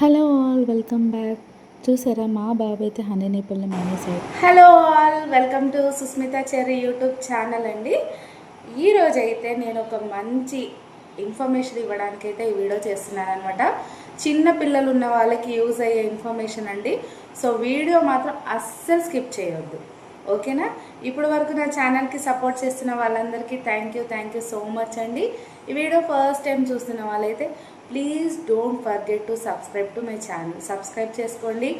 Hello all welcome back చూసారా మా బాబు అయితే హనీ నేపల్ని మానేశాడు. Hello all welcome to Sushmita Cherry YouTube channel అండి. ఈరోజు అయితే నేను ఒక మంచి ఇన్ఫర్మేషన్ ఇవ్వడానికి అయితే ఈ వీడియో చేస్తున్నాను అనమాట చిన్న పిల్లలు ఉన్న వాళ్ళకి యూజ్ అయ్యే ఇన్ఫర్మేషన్ అండి. సో వీడియో మాత్రం అస్సలు స్కిప్ చేయొద్దు. ఓకేనా? ఇప్పటి వరకు నా ఛానల్కి సపోర్ట్ చేస్తున్న వాళ్ళందరికీ thank you thank you so much అండి. ఈ వీడియో ఫస్ట్ టైం చూస్తున్న వాళ్ళైతే please don't forget to subscribe to my channel subscribe చేసుకోండి.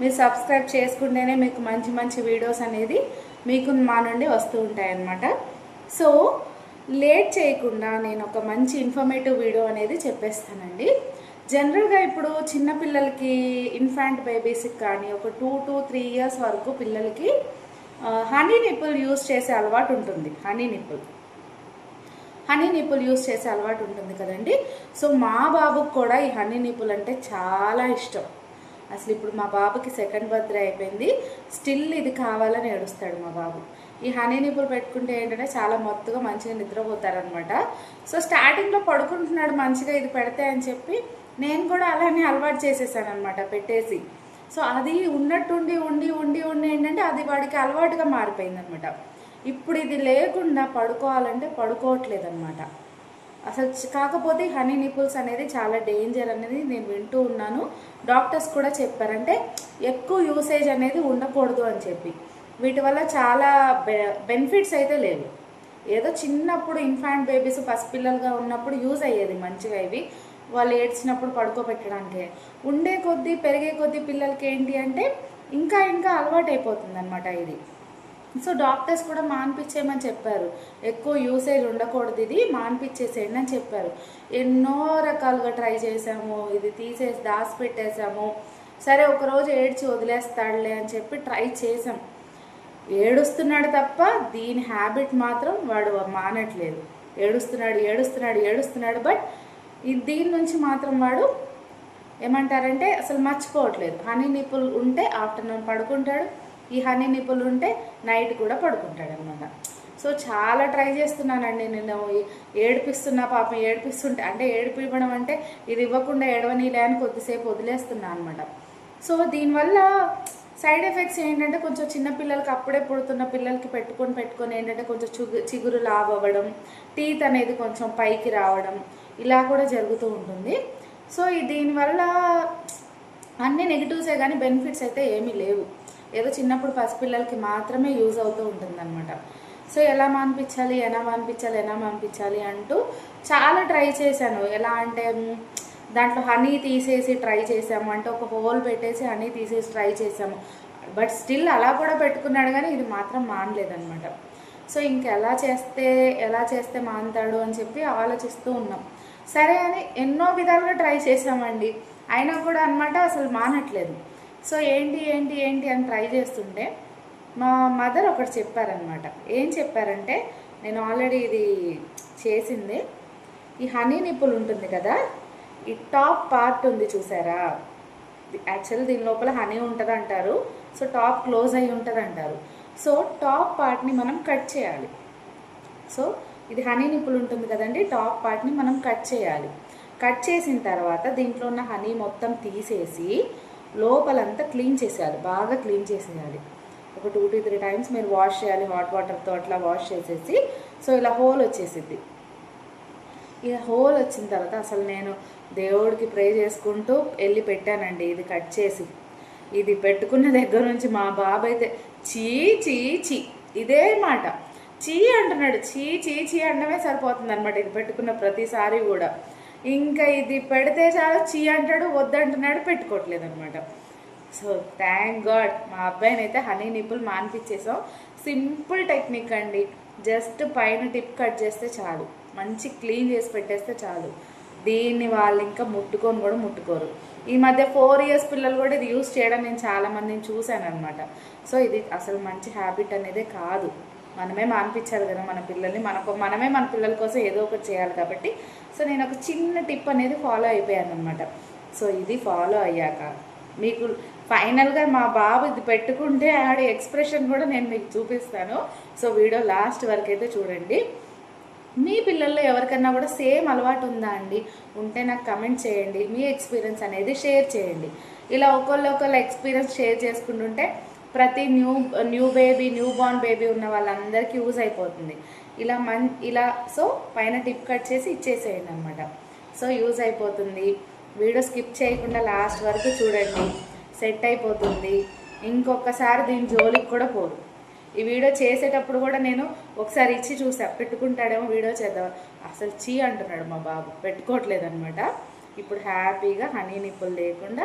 మీరు సబ్స్క్రైబ్ చేసుకుంటేనే మీకు మంచి మంచి వీడియోస్ అనేది మీకు మా నుండి వస్తూ ఉంటాయి అన్నమాట సో లేట్ చేయకుండా నేను ఒక మంచి ఇన్ఫర్మేటివ్ వీడియో అనేది చెప్పేస్తానండి. జనరల్గా ఇప్పుడు చిన్నపిల్లలకి ఇన్ఫాంట్ బేబీస్కి కానీ ఒక టూ టు త్రీ ఇయర్స్ వరకు పిల్లలకి హనీ నిప్పులు యూస్ చేసే అలవాటు ఉంటుంది. హనీ నిప్పులు హనీ నిప్పులు యూస్ చేసే అలవాటు ఉంటుంది కదండి. సో మా బాబుకి కూడా ఈ హనీ నిప్పులు అంటే చాలా ఇష్టం. అసలు ఇప్పుడు మా బాబుకి సెకండ్ బర్త్డే అయిపోయింది. స్టిల్ ఇది కావాలని ఏడుస్తాడు మా బాబు. ఈ హనీ నిప్పులు పెట్టుకుంటే ఏంటంటే చాలా మొత్తగా మంచిగా నిద్రపోతారనమాట. సో స్టార్టింగ్లో పడుకుంటున్నాడు మంచిగా ఇది పెడితే అని చెప్పి నేను కూడా అలానే అలవాటు చేసేసాను అనమాట పెట్టేసి. సో అది ఉన్నట్టుండి ఉండి ఉండి ఉండి ఏంటంటే అది వాడికి అలవాటుగా మారిపోయింది అనమాట ఇప్పుడు ఇది లేకుండా పడుకోవాలంటే పడుకోవట్లేదు అనమాట అసలు కాకపోతే హనీ నిపుల్స్ అనేది చాలా డేంజర్ అనేది నేను వింటూ ఉన్నాను. డాక్టర్స్ కూడా చెప్పారంటే ఎక్కువ యూసేజ్ అనేది ఉండకూడదు అని చెప్పి. వీటి వల్ల చాలా బె బెనిఫిట్స్ అయితే లేవు. ఏదో చిన్నప్పుడు ఇన్ఫాంట్ బేబీస్ పసిపిల్లలుగా ఉన్నప్పుడు యూజ్ అయ్యేది మంచిగా ఇవి. వాళ్ళు ఏడ్చినప్పుడు పడుకోబెట్టడానికి. ఉండే కొద్దీ పెరిగే కొద్దీ పిల్లలకి ఏంటి అంటే ఇంకా ఇంకా అలవాటు అయిపోతుంది అనమాట ఇది. సో డాక్టర్స్ కూడా మాన్పించేయమని చెప్పారు. ఎక్కువ యూసేజ్ ఉండకూడదు ఇది మాన్పించేసేయండి అని చెప్పారు. ఎన్నో రకాలుగా ట్రై చేసాము ఇది తీసేసి దాచి పెట్టేసాము సరే ఒకరోజు ఏడ్చి వదిలేస్తాడులే అని చెప్పి ట్రై చేసాం ఏడుస్తున్నాడు తప్ప దీని హ్యాబిట్ మాత్రం వాడు మానట్లేదు. ఏడుస్తున్నాడు ఏడుస్తున్నాడు ఏడుస్తున్నాడు బట్ ఇది దీని నుంచి మాత్రం వాడు ఏమంటారంటే అసలు మర్చిపోవట్లేదు. హనీ నిప్పులు ఉంటే ఆఫ్టర్నూన్ పడుకుంటాడు ఈ హనీ నిప్పులు ఉంటే నైట్ కూడా పడుకుంటాడు అనమాట సో చాలా ట్రై చేస్తున్నానండి నేను ఏడిపిస్తున్నా పాపం ఏడిపిస్తుంటే అంటే ఏడిపివ్వడం అంటే ఇది ఇవ్వకుండా ఏడవనీలే అని కొద్దిసేపు వదిలేస్తున్నా అనమాట. సో దీనివల్ల సైడ్ ఎఫెక్ట్స్ ఏంటంటే కొంచెం చిన్న పిల్లలకి అప్పుడే పుడుతున్న పిల్లలకి పెట్టుకొని పెట్టుకొని ఏంటంటే కొంచెం చిగు చిగురు లావ్ అవ్వడం టీత్ అనేది కొంచెం పైకి రావడం ఇలా కూడా జరుగుతూ ఉంటుంది. సో దీనివల్ల అన్ని నెగిటివ్సే కానీ బెనిఫిట్స్ అయితే ఏమీ లేవు. ఏదో చిన్నప్పుడు పసిపిల్లలకి మాత్రమే యూజ్ అవుతూ ఉంటుందన్నమాట. సో ఎలా మానిపించాలి ఎలా మానిపించాలి ఎలా మానిపించాలి అంటూ చాలా ట్రై చేశాను. ఎలా అంటే దాంట్లో హనీ తీసేసి ట్రై చేసాము అంటే ఒక హోల్ పెట్టేసి హనీ తీసేసి ట్రై చేసాము బట్ స్టిల్ అలా కూడా పెట్టుకున్నాడు కానీ ఇది మాత్రం మానలేదనమాట సో ఇంకెలా చేస్తే ఎలా చేస్తే మానుతాడు అని చెప్పి ఆలోచిస్తూ ఉన్నాం. సరే అని ఎన్నో విధాలుగా ట్రై చేసామండి అయినా కూడా అనమాట అసలు మానట్లేదు. సో ఏంటి ఏంటి ఏంటి అని ట్రై చేస్తుంటే మా మదర్ ఒకటి చెప్పారనమాట ఏం చెప్పారంటే నేను ఆల్రెడీ ఇది చేసింది. ఈ హనీ నిప్పులు ఉంటుంది కదా ఈ టాప్ పార్ట్ ఉంది చూసారా? యాక్చువల్ దీని లోపల హనీ ఉంటుంది అంటారు సో టాప్ క్లోజ్ అయి ఉంటుంది అంటారు సో టాప్ పార్ట్ని మనం కట్ చేయాలి. సో ఇది హనీ నిప్పులు ఉంటుంది కదండి టాప్ పార్ట్ని మనం కట్ చేయాలి. కట్ చేసిన తర్వాత దీంట్లో ఉన్న హనీ మొత్తం తీసేసి లోపలంతా క్లీన్ చేసేయాలి బాగా క్లీన్ చేసేయాలి. ఒక టూ టు త్రీ టైమ్స్ మీరు వాష్ చేయాలి హాట్ వాటర్తో అట్లా వాష్ చేసేసి సో ఇలా హోల్ వచ్చేసిద్ది. ఇక హోల్ వచ్చిన తర్వాత అసలు నేను దేవుడికి ప్రే చేసుకుంటూ వెళ్ళి పెట్టానండి ఇది కట్ చేసి. ఇది పెట్టుకున్న దగ్గర నుంచి మా బాబు అయితే చీ చీ చీ ఇదే మాట. చీ అంటున్నాడు చీ చీ చీ అనడమే సరిపోతుంది అనమాట ఇది పెట్టుకున్న ప్రతిసారి కూడా. ఇంకా ఇది పెడితే చాలా చీ అంటాడు వద్దంటున్నాడు పెట్టుకోవట్లేదు అనమాట సో థ్యాంక్ గాడ్ మా అబ్బాయిని అయితే హనీ నిప్పులు మానిపించేసాం. సింపుల్ టెక్నిక్ అండి. జస్ట్ పైన టిప్ కట్ చేస్తే చాలు. మంచి క్లీన్ చేసి పెట్టేస్తే చాలు. దీన్ని వాళ్ళు ఇంకా ముట్టుకొని కూడా ముట్టుకోరు. ఈ మధ్య ఫోర్ ఇయర్స్ పిల్లలు కూడా ఇది యూస్ చేయడం నేను చాలామందిని చూశాను అనమాట సో ఇది అసలు మంచి హ్యాబిట్ అనేదే కాదు. మనమే మానిపించాలి కదా మన పిల్లల్ని. మనకు మనమే మన పిల్లల కోసం ఏదో ఒకటి చేయాలి కాబట్టి. సో నేను ఒక చిన్న టిప్ అనేది ఫాలో అయిపోయాను అనమాట సో ఇది ఫాలో అయ్యాక మీకు ఫైనల్గా మా బాబు ఇది పెట్టుకుంటే ఆడి ఎక్స్ప్రెషన్ కూడా నేను మీకు చూపిస్తాను. సో వీడియో లాస్ట్ వరకు అయితే చూడండి. మీ పిల్లల్లో ఎవరికన్నా కూడా సేమ్ అలవాటు ఉందా అండి? ఉంటే నాకు కమెంట్ చేయండి. మీ ఎక్స్పీరియన్స్ అనేది షేర్ చేయండి. ఇలా ఒకళ్ళు ఒకళ్ళు ఎక్స్పీరియన్స్ షేర్ చేసుకుంటుంటే ప్రతి new new baby new born baby ఉన్న వాళ్ళందరికీ యూజ్ అయిపోతుంది. ఇలా మన్ ఇలా సో పైన టిప్ కట్ చేసి ఇచ్చేసేయండి అనమాట సో యూజ్ అయిపోతుంది. వీడియో స్కిప్ చేయకుండా లాస్ట్ వరకు చూడండి. సెట్ అయిపోతుంది. ఇంకొకసారి దీని జోలికి కూడా పోదు. ఈ వీడియో చేసేటప్పుడు కూడా నేను ఒకసారి ఇచ్చి చూసా. పెట్టుకుంటాడేమో వీడియో చేద్దాం. అసలు చీ అంటున్నాడు మా బాబు. పెట్టుకోవట్లేదు అనమాట ఇప్పుడు హ్యాపీగా హనీ నిప్పులు లేకుండా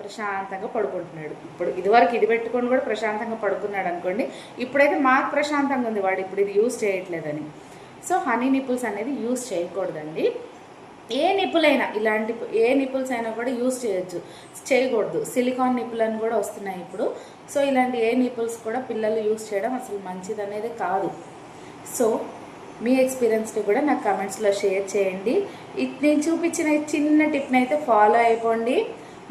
ప్రశాంతంగా పడుకుంటున్నాడు. ఇప్పుడు ఇదివరకు ఇది పెట్టుకొని కూడా ప్రశాంతంగా పడుకున్నాడు అనుకోండి ఇప్పుడైతే మాకు ప్రశాంతంగా ఉంది వాడు ఇప్పుడు ఇది యూజ్ చేయట్లేదని. సో హనీ నిప్పుల్స్ అనేది యూజ్ చేయకూడదండి. ఏ నిప్పులైనా ఇలాంటి ఏ నిప్పుల్స్ అయినా కూడా యూజ్ చేయొచ్చు. చేయకూడదు. సిలికాన్ నిప్పులు అని కూడా వస్తున్నాయి ఇప్పుడు. సో ఇలాంటి ఏ నిప్పుల్స్ కూడా పిల్లలు యూజ్ చేయడం అసలు మంచిది అనేది కాదు. సో మీ ఎక్స్పీరియన్స్ని కూడా నాకు కమెంట్స్లో షేర్ చేయండి. ఇది నేను చూపించిన చిన్న టిప్ని అయితే ఫాలో అయిపోండి.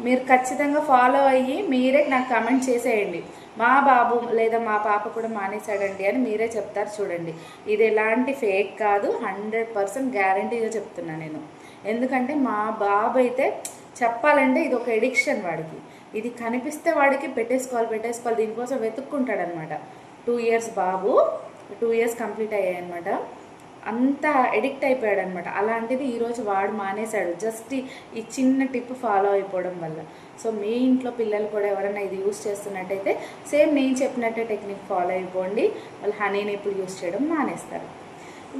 మీరు ఖచ్చితంగా ఫాలో అయ్యి మీరే నాకు కమెంట్ చేసేయండి. మా బాబు లేదా మా పాప కూడా మానేశాడండి అని మీరే చెప్తారు చూడండి. ఇది ఎలాంటి ఫేక్ కాదు హండ్రెడ్ పర్సెంట్ గ్యారంటీగా చెప్తున్నా నేను. ఎందుకంటే మా బాబు అయితే చెప్పాలంటే ఇది ఒక ఎడిక్షన్ వాడికి. ఇది కనిపిస్తే వాడికి పెట్టేసుకోవాలి పెట్టేసుకోవాలి దీనికోసం వెతుక్కుంటాడనమాట. టూ ఇయర్స్ బాబు టూ ఇయర్స్ కంప్లీట్ అయ్యాయి అనమాట అంత ఎడిక్ట్ అయిపోయాడు అనమాట అలాంటిది ఈరోజు వాడు మానేశాడు. జస్ట్ ఈ- చిన్న టిప్ ఫాలో అయిపోవడం వల్ల. సో మీ ఇంట్లో పిల్లలు కూడా ఎవరైనా ఇది యూస్ చేస్తున్నట్టయితే సేమ్ నేను చెప్పినట్టే టెక్నిక్ ఫాలో అయిపోండి. వాళ్ళు హనీ నిప్పులు యూస్ చేయడం మానేస్తారు.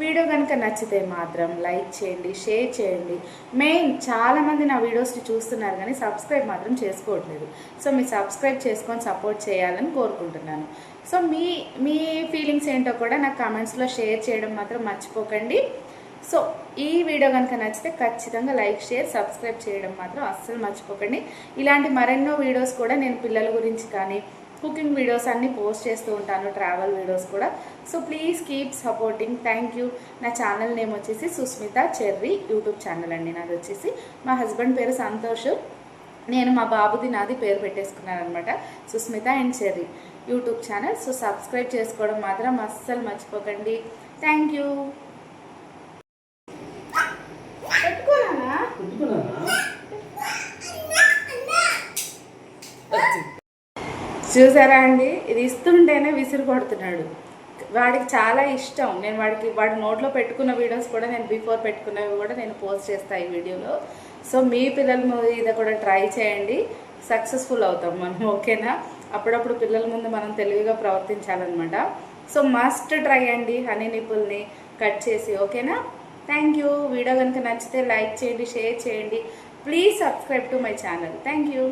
వీడియో కనుక నచ్చితే మాత్రం లైక్ చేయండి షేర్ చేయండి. మెయిన్ చాలామంది నా వీడియోస్ని చూస్తున్నారు కానీ సబ్స్క్రైబ్ మాత్రం చేసుకోవట్లేదు. సో మీరు సబ్స్క్రైబ్ చేసుకొని సపోర్ట్ చేయాలని కోరుకుంటున్నాను. సో మీ మీ ఫీలింగ్స్ ఏంటో కూడా నాకు కామెంట్స్లో షేర్ చేయడం మాత్రం మర్చిపోకండి. సో ఈ వీడియో కనుక నచ్చితే ఖచ్చితంగా లైక్ షేర్ సబ్స్క్రైబ్ చేయడం మాత్రం అస్సలు మర్చిపోకండి. ఇలాంటి మరెన్నో వీడియోస్ కూడా నేను పిల్లల గురించి కానీ కుకింగ్ వీడియోస్ అన్నీ పోస్ట్ చేస్తూ ఉంటాను ట్రావెల్ వీడియోస్ కూడా. So please keep supporting thank you నా ఛానల్ నేమ్ వచ్చేసి సుస్మిత చెర్రీ యూట్యూబ్ ఛానల్ అండి. నాది వచ్చేసి మా హస్బెండ్ పేరు సంతోష్. నేను మా బాబుది నాది పేరు పెట్టేసుకున్నాను అనమాట Sushmita and Cherry YouTube channel so subscribe చేసుకోవడం మాత్రం అస్సలు మర్చిపోకండి. థ్యాంక్ యూ చూసారా అండి? ఇది ఇస్తుంటేనే విసిరు కొడుతున్నాడు. వాడికి చాలా ఇష్టం. నేను వాడికి వాడి నోట్లో పెట్టుకున్న వీడియోస్ కూడా నేను బిఫోర్ పెట్టుకున్నవి కూడా నేను పోస్ట్ చేస్తాను ఈ వీడియోలో. సో మీ పిల్లల మీద కూడా ట్రై చేయండి. సక్సెస్ఫుల్ అవుతాం మనం ఓకేనా? అప్పుడప్పుడు పిల్లల ముందు మనం తెలివిగా ప్రవర్తించాలన్నమాట. సో మస్ట్ ట్రై అండి హనీ నిపుల్ని కట్ చేసి ఓకేనా? Thank you. వీడియో కనుక నచ్చితే లైక్ చేయండి షేర్ చేయండి. Please subscribe to my channel. Thank you.